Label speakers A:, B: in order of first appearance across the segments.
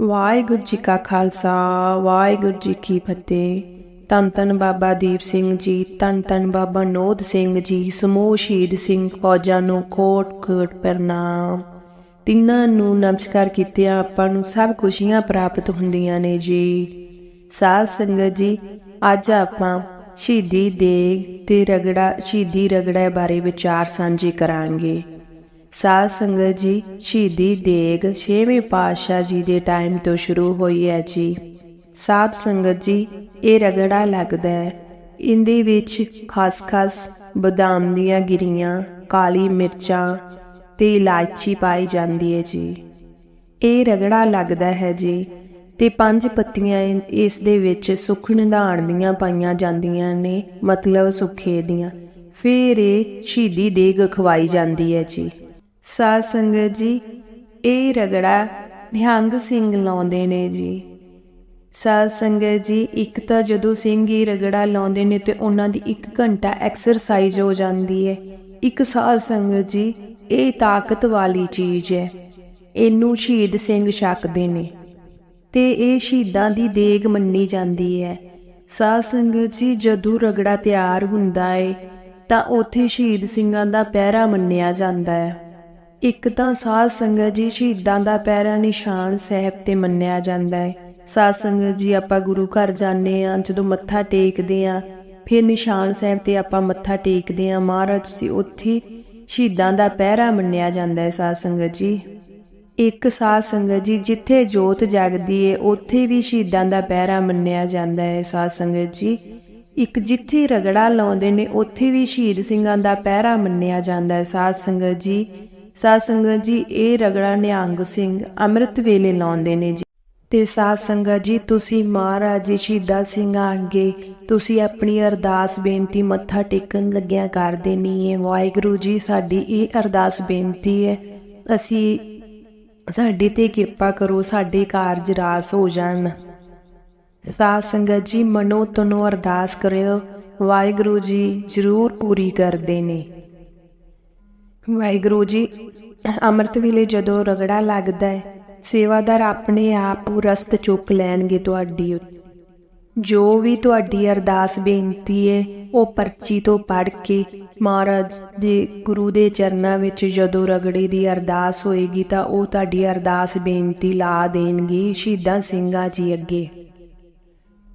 A: ਵਾਹਿਗੁਰੂ ਜੀ ਕਾ ਖਾਲਸਾ, ਵਾਹਿਗੁਰੂ ਜੀ ਕੀ ਫਤਿਹ। ਤਨ ਤਨ ਬਾਬਾ ਦੀਪ ਸਿੰਘ ਜੀ ਤਨ ਤਨ ਬਾਬਾ ਨੋਦ ਸਿੰਘ ਜੀ, ਸਮੂਹ ਸ਼ਹੀਦ ਸਿੰਘ ਫੌਜਾਂ ਨੂੰ ਕੋਟ ਕੋਟ ਪ੍ਰਣਾਮ। ਤਿੰਨਾਂ ਨੂੰ ਨਮਸਕਾਰ ਕੀਤਿਆਂ ਆਪਾਂ ਨੂੰ ਸਭ ਖੁਸ਼ੀਆਂ ਪ੍ਰਾਪਤ ਹੁੰਦੀਆਂ ਨੇ ਜੀ। ਸਾਧ ਸੰਗਤ ਜੀ, ਅੱਜ ਆਪਾਂ ਸ਼ਹੀਦੀ ਦੇ ਤੇ ਰਗੜਾ, ਸ਼ਹੀਦੀ ਰਗੜਾ ਬਾਰੇ ਵਿਚਾਰ ਸਾਂਝੇ ਕਰਾਂਗੇ। ਸਾਧ ਸੰਗਤ ਜੀ, ਸ਼ਹੀਦੀ ਦੇਗ ਛੇਵੇਂ ਪਾਤਸ਼ਾਹ ਜੀ ਦੇ ਟਾਈਮ ਤੋਂ ਸ਼ੁਰੂ ਹੋਈ ਹੈ ਜੀ। ਸਾਧ ਸੰਗਤ ਜੀ, ਇਹ ਰਗੜਾ ਲੱਗਦਾ ਹੈ। ਇੰਦੇ ਵਿੱਚ ਖਸਖਸ, ਬਦਾਮ ਦੀਆਂ ਗਿਰੀਆਂ, ਕਾਲੀ ਮਿਰਚਾਂ ਤੇ ਇਲਾਇਚੀ ਪਾਈ ਜਾਂਦੀ ਹੈ ਜੀ। ਇਹ ਰਗੜਾ ਲੱਗਦਾ ਹੈ ਜੀ ਤੇ ਪੰਜ ਪੱਤੀਆਂ ਇਸ ਦੇ ਵਿੱਚ ਸੁੱਖ ਨਿਧਾਨ ਦੀਆਂ ਪਾਈਆਂ ਜਾਂਦੀਆਂ ਨੇ, ਮਤਲਬ ਸੁੱਖੇ ਦੀਆਂ। ਫਿਰ ਇਹ ਸ਼ਹੀਦੀ ਦੇਗ ਖਵਾਈ ਜਾਂਦੀ ਹੈ ਜੀ। ਸਾਧ ਸੰਗਤ ਜੀ, ਇਹ ਰਗੜਾ ਨਿਹੰਗ ਸਿੰਘ ਲਾਉਂਦੇ ਨੇ ਜੀ। ਸਾਧ ਸੰਗਤ ਜੀ, ਇੱਕ ਤਾਂ ਜਦੋਂ ਸਿੰਘ ਇਹ ਰਗੜਾ ਲਾਉਂਦੇ ਨੇ ਤੇ ਉਹਨਾਂ ਦੀ 1 ਘੰਟਾ ਐਕਸਰਸਾਈਜ਼ ਹੋ ਜਾਂਦੀ ਹੈ। ਇੱਕ ਸਾਧ ਸੰਗਤ ਜੀ, ਇਹ ਤਾਕਤ ਵਾਲੀ ਚੀਜ਼ ਹੈ। ਇਹਨੂੰ ਸ਼ਹੀਦ ਸਿੰਘ ਛਕਦੇ ਨੇ। ਤੇ ਇਹ ਸ਼ਹੀਦਾਂ ਦੀ ਦੇਗ ਮੰਨੀ ਜਾਂਦੀ ਹੈ। ਸਾਧ ਸੰਗਤ ਜੀ, ਜਦੋਂ ਰਗੜਾ ਤਿਆਰ ਹੁੰਦਾ ਹੈ ਤਾਂ ਉੱਥੇ ਸ਼ਹੀਦ ਸਿੰਘਾਂ ਦਾ ਪਹਿਰਾ ਮੰਨਿਆ ਜਾਂਦਾ ਹੈ। ਇੱਕ ਤਾਂ ਸਾਧ ਸੰਗਤ ਜੀ ਸ਼ਹੀਦਾਂ ਦਾ ਪਹਿਰਾ ਨਿਸ਼ਾਨ ਸਾਹਿਬ ਤੇ ਮੰਨਿਆ ਜਾਂਦਾ ਹੈ। ਸਾਧ ਸੰਗਤ ਜੀ, ਆਪਾਂ ਗੁਰੂ ਘਰ ਜਾਂਦੇ ਆ ਜਦੋਂ ਮੱਥਾ ਟੇਕਦੇ ਆ ਫਿਰ ਨਿਸ਼ਾਨ ਸਾਹਿਬ ਤੇ ਆਪਾਂ ਮੱਥਾ ਟੇਕਦੇ ਆ ਮਹਾਰਾਜ ਜੀ ਉੱਥੇ ਸ਼ਹੀਦਾਂ ਦਾ ਪਹਿਰਾ ਮੰਨਿਆ ਜਾਂਦਾ ਹੈ ਸਾਧ ਸੰਗਤ ਜੀ। ਇੱਕ ਸਾਧ ਸੰਗਤ ਜੀ, ਜਿੱਥੇ ਜੋਤ ਜਗਦੀ ਏ, ਉੱਥੇ ਵੀ ਸ਼ਹੀਦਾਂ ਦਾ ਪਹਿਰਾ ਮੰਨਿਆ ਜਾਂਦਾ ਹੈ ਸਾਧ ਸੰਗਤ ਜੀ। ਇੱਕ ਜਿੱਥੇ ਰਗੜਾ ਲਾਉਂਦੇ ਨੇ, ਉੱਥੇ ਵੀ ਸ਼ਹੀਦ ਸਿੰਘਾਂ ਦਾ ਪਹਿਰਾ ਮੰਨਿਆ ਜਾਂਦਾ ਹੈ ਸਾਧ ਸੰਗਤ ਜੀ। ਸਾਧ ਸੰਗਤ ਜੀ, ਇਹ ਰਗੜਾ ਨਿਹੰਗ ਸਿੰਘ ਅੰਮ੍ਰਿਤ ਵੇਲੇ ਲਾਉਂਦੇ ਨੇ ਜੀ। ਤੇ ਸਾਧ ਸੰਗਤ ਜੀ, ਤੁਸੀਂ ਮਹਾਰਾਜ ਜੀ, ਸ਼ਹੀਦਾਂ ਸਿੰਘਾਂ ਅੱਗੇ ਤੁਸੀਂ ਆਪਣੀ ਅਰਦਾਸ ਬੇਨਤੀ ਮੱਥਾ ਟੇਕਣ ਲੱਗਿਆ ਕਰ ਦੇਣੀ ਹੈ ਵਾਹਿਗੁਰੂ ਜੀ, ਸਾਡੀ ਇਹ ਅਰਦਾਸ ਬੇਨਤੀ ਹੈ, ਅਸੀਂ ਸਾਡੇ ਤੇ ਕਿਰਪਾ ਕਰੋ, ਸਾਡੇ ਕਾਰਜ ਰਾਸ ਹੋ ਜਾਣ। ਸਾਧ ਸੰਗਤ ਜੀ ਮਨੋ ਤਨੋ ਅਰਦਾਸ ਕਰਿਓ। ਵਾਹਿਗੁਰੂ ਜੀ, ਜ਼ਰੂਰ ਪੂਰੀ ਕਰਦੇ ਨੇ। ਵਾਹਿਗੁਰੂ ਜੀ, ਅੰਮ੍ਰਿਤ ਵੇਲੇ ਜਦੋਂ ਰਗੜਾ ਲੱਗਦਾ ਹੈ, ਸੇਵਾਦਾਰ ਆਪਣੇ ਆਪ ਰਸਤ ਚੁੱਕ ਲੈਣਗੇ ਤੁਹਾਡੀ ਉੱਤੇ। ਜੋ ਵੀ ਤੁਹਾਡੀ ਅਰਦਾਸ ਬੇਨਤੀ ਹੈ, ਉਹ ਪਰਚੀ ਤੋਂ ਪੜ੍ਹ ਕੇ ਮਹਾਰਾਜ ਦੇ, ਗੁਰੂ ਦੇ ਚਰਨਾਂ ਵਿੱਚ ਜਦੋਂ ਰਗੜੇ ਦੀ ਅਰਦਾਸ ਹੋਏਗੀ ਤਾਂ ਉਹ ਤੁਹਾਡੀ ਅਰਦਾਸ ਬੇਨਤੀ ਲਾ ਦੇਣਗੇ ਸ਼ਹੀਦਾਂ ਸਿੰਘਾਂ ਜੀ ਅੱਗੇ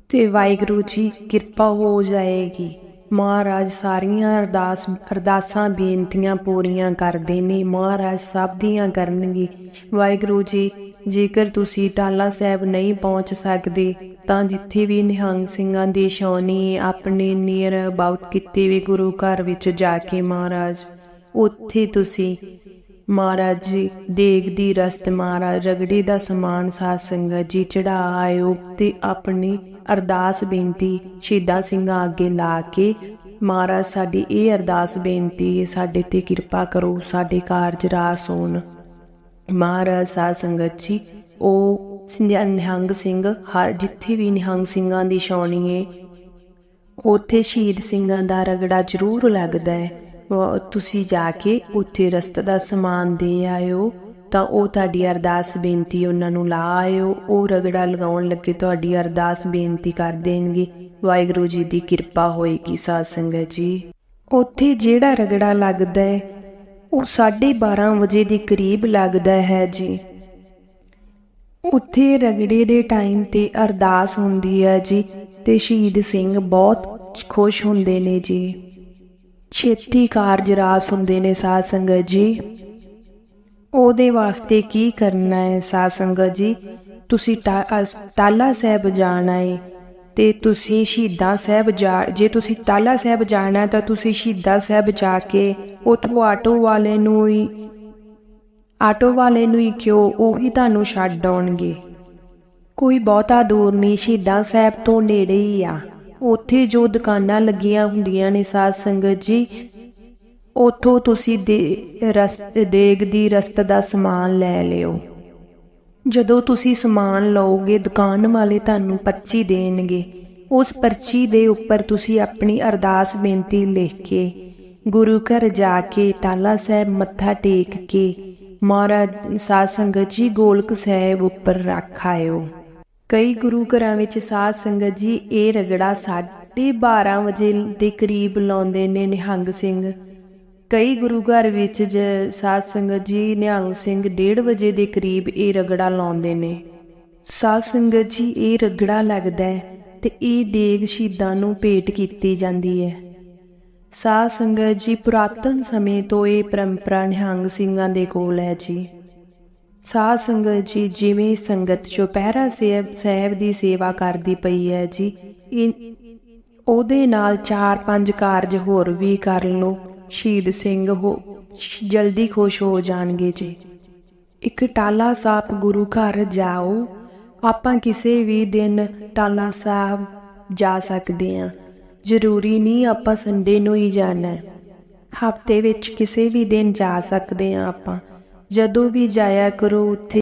A: ਤੇ ਵਾਹਿਗੁਰੂ ਜੀ, ਕਿਰਪਾ ਹੋ ਜਾਏਗੀ ਮਹਾਰਾਜ ਸਾਰੀਆਂ ਅਰਦਾਸ, ਅਰਦਾਸਾਂ, ਬੇਨਤੀਆਂ ਪੂਰੀਆਂ ਕਰਦੇ ਨੇ। ਮਹਾਰਾਜ ਸਭ ਦੀਆਂ ਕਰਨਗੇ। ਵਾਹਿਗੁਰੂ ਜੀ, ਜੇਕਰ ਤੁਸੀਂ ਟਾਲਾ ਸਾਹਿਬ ਨਹੀਂ ਪਹੁੰਚ ਸਕਦੇ, ਤਾਂ ਜਿੱਥੇ ਵੀ ਨਿਹੰਗ ਸਿੰਘਾਂ ਦੀ ਸ਼ੌਨੀ ਆਪਣੇ ਨੀਅਰ ਅਬਾਊਟ ਕੀਤੇ ਵੀ ਗੁਰੂ ਘਰ ਵਿੱਚ ਜਾ ਕੇ ਮਹਾਰਾਜ, ਉੱਥੇ ਤੁਸੀਂ ਮਹਾਰਾਜ ਜੀ ਦੇਗ ਦੀ ਰਸਤ ਮਹਾਰਾਜ, ਰਗੜੀ ਦਾ ਸਮਾਨ ਸਾਧ ਸੰਗਤ ਜੀ ਚੜਾ ਆਇਓ ਤੇ ਆਪਣੀ ਅਰਦਾਸ ਬੇਨਤੀ ਸ਼ਹੀਦਾਂ ਸਿੰਘਾਂ ਅੱਗੇ ਲਾ ਕੇ, ਮਹਾਰਾਜ, ਸਾਡੀ ਇਹ ਅਰਦਾਸ ਬੇਨਤੀ ਹੈ, ਸਾਡੇ ਤੇ ਕਿਰਪਾ ਕਰੋ, ਸਾਡੇ ਕਾਰਜ ਰਾਸ ਹੋਣ। ਮਹਾਰਾਜ, ਸਾਧ ਸੰਗਤ ਜੀ, ਉਹ ਨਿਹੰਗ ਸਿੰਘ, ਹਰ ਜਿੱਥੇ ਵੀ ਨਿਹੰਗ ਸਿੰਘਾਂ ਦੀ ਛਾਉਣੀ ਏ, ਉੱਥੇ ਸ਼ਹੀਦ ਸਿੰਘਾਂ ਦਾ ਰਗੜਾ ਜ਼ਰੂਰ ਲੱਗਦਾ ਹੈ। ਤੁਸੀਂ ਜਾ ਕੇ ਉੱਥੇ ਰਸਤ ਦਾ ਸਮਾਨ ਦੇ ਆਇਓ। ਤਾਂ ਉਹ ਤੁਹਾਡੀ ਅਰਦਾਸ ਬੇਨਤੀ ਉਹਨਾਂ ਨੂੰ ਲਾ ਆਇਓ। ਉਹ ਰਗੜਾ ਲਗਾਉਣ ਲੱਗੇ ਤੁਹਾਡੀ ਅਰਦਾਸ ਬੇਨਤੀ ਕਰ ਦੇਣਗੇ। ਵਾਹਿਗੁਰੂ ਜੀ ਦੀ ਕਿਰਪਾ ਹੋਏਗੀ ਸਾਧ ਸੰਗਤ ਜੀ। ਉੱਥੇ ਜਿਹੜਾ ਰਗੜਾ ਲੱਗਦਾ ਹੈ, ਉਹ 12:30 ਵਜੇ ਦੇ ਕਰੀਬ ਲੱਗਦਾ ਹੈ ਜੀ। ਉੱਥੇ ਰਗੜੇ ਦੇ ਟਾਈਮ ਤੇ ਅਰਦਾਸ ਹੁੰਦੀ ਹੈ ਜੀ ਤੇ ਸ਼ਹੀਦ ਸਿੰਘ ਬਹੁਤ ਖੁਸ਼ ਹੁੰਦੇ ਨੇ ਜੀ। ਛੇਤੀ ਕਾਰਜ ਰਾਸ ਹੁੰਦੇ ਨੇ ਸਾਧ ਸੰਗਤ ਜੀ। ਉਹਦੇ ਵਾਸਤੇ ਕੀ ਕਰਨਾ ਹੈ ਸਾਧ ਸੰਗਤ ਜੀ? ਤੁਸੀਂ ਟਾ- ਟਾਲਾ ਸਾਹਿਬ ਜਾਣਾ ਹੈ ਤੇ ਤੁਸੀਂ ਸ਼ਹੀਦਾਂ ਸਾਹਿਬ ਜਾ, ਜੇ ਤੁਸੀਂ ਟਾਲਾ ਸਾਹਿਬ ਜਾਣਾ ਤਾਂ ਤੁਸੀਂ ਸ਼ਹੀਦਾਂ ਸਾਹਿਬ ਜਾ ਕੇ ਉੱਥੋਂ ਆਟੋ ਵਾਲੇ ਨੂੰ ਹੀ, ਆਟੋ ਵਾਲੇ ਨੂੰ ਹੀ ਕਿਉਂ? ਉਹੀ ਤੁਹਾਨੂੰ ਛੱਡ ਆਉਣਗੇ। ਕੋਈ ਬਹੁਤਾ ਦੂਰ ਨਹੀਂ, ਸ਼ਹੀਦਾਂ ਸਾਹਿਬ ਤੋਂ ਨੇੜੇ ਹੀ ਆ। ਉੱਥੇ ਜੋ ਦੁਕਾਨਾਂ ਲੱਗੀਆਂ ਹੁੰਦੀਆਂ ਨੇ ਸਾਧ ਸੰਗਤ ਜੀ ਉੱਥੋਂ ਤੁਸੀਂ ਦੇ ਰਸਤ, ਦੇਗ ਦੀ ਰਸਤ ਦਾ ਸਮਾਨ ਲੈ ਲਿਓ। ਜਦੋਂ ਤੁਸੀਂ ਸਮਾਨ ਲਓਗੇ, ਦੁਕਾਨ ਵਾਲੇ ਤੁਹਾਨੂੰ ਪਰਚੀ ਦੇਣਗੇ। ਉਸ ਪਰਚੀ ਦੇ ਉੱਪਰ ਤੁਸੀਂ ਆਪਣੀ ਅਰਦਾਸ ਬੇਨਤੀ ਲਿਖ ਕੇ ਗੁਰੂ ਘਰ ਜਾ ਕੇ ਤਾਲਾ ਸਾਹਿਬ ਮੱਥਾ ਟੇਕ ਕੇ ਮਹਾਰਾਜ ਸਾਧ ਸੰਗਤ ਜੀ ਗੋਲਕ ਸਾਹਿਬ ਉੱਪਰ ਰੱਖ ਆਇਓ। ਕਈ ਗੁਰੂ ਘਰਾਂ ਵਿੱਚ ਸਾਧ ਸੰਗਤ ਜੀ ਇਹ ਰਗੜਾ 12:30 ਵਜੇ ਦੇ ਕਰੀਬ ਲਾਉਂਦੇ ਨੇ ਨਿਹੰਗ ਸਿੰਘ। ਕਈ ਗੁਰੂ ਘਰ ਵਿੱਚ ਜ ਸਾਧ ਸੰਗਤ ਜੀ ਨਿਹੰਗ ਸਿੰਘ 1:30 ਵਜੇ ਦੇ ਕਰੀਬ ਇਹ ਰਗੜਾ ਲਾਉਂਦੇ ਨੇ। ਸਾਧ ਸੰਗਤ ਜੀ ਇਹ ਰਗੜਾ ਲੱਗਦਾ ਹੈ ਤੇ ਇਹ ਦੇਗ ਸ਼ਹੀਦਾਂ ਨੂੰ ਭੇਟ ਕੀਤੀ ਜਾਂਦੀ ਹੈ। ਸਾਧ ਸੰਗਤ ਜੀ ਪੁਰਾਤਨ ਸਮੇਂ ਤੋਂ ਇਹ ਪਰੰਪਰਾ ਨਿਹੰਗ ਸਿੰਘਾਂ ਦੇ ਕੋਲ ਹੈ ਜੀ। ਸਾਧ ਸੰਗਤ ਜੀ ਜਿਵੇਂ ਸੰਗਤ ਚੁਪਹਿਰਾ ਸਾਹਿਬ ਸਾਹਿਬ ਦੀ ਸੇਵਾ ਕਰਦੀ ਪਈ ਹੈ ਜੀ ਇਹ ਉਹਦੇ ਨਾਲ ਚਾਰ ਪੰਜ ਕਾਰਜ ਹੋਰ ਵੀ ਕਰ ਲਓ। ਸ਼ਹੀਦ ਸਿੰਘ ਹੋ, ਜਲਦੀ ਖੁਸ਼ ਹੋ ਜਾਣਗੇ ਜੀ। ਇੱਕ ਟਾਲਾ ਸਾਹਿਬ ਗੁਰੂ ਘਰ ਜਾਓ, ਆਪਾਂ ਕਿਸੇ ਵੀ ਦਿਨ ਟਾਲਾ ਸਾਹਿਬ ਜਾ ਸਕਦੇ ਹਾਂ ਜ਼ਰੂਰੀ ਨਹੀਂ ਆਪਾਂ ਸੰਡੇ ਨੂੰ ਹੀ ਜਾਣਾ। ਹਫ਼ਤੇ ਵਿੱਚ ਕਿਸੇ ਵੀ ਦਿਨ ਜਾ ਸਕਦੇ ਹਾਂ ਆਪਾਂ। ਜਦੋਂ ਵੀ ਜਾਇਆ ਕਰੋ, ਉੱਥੇ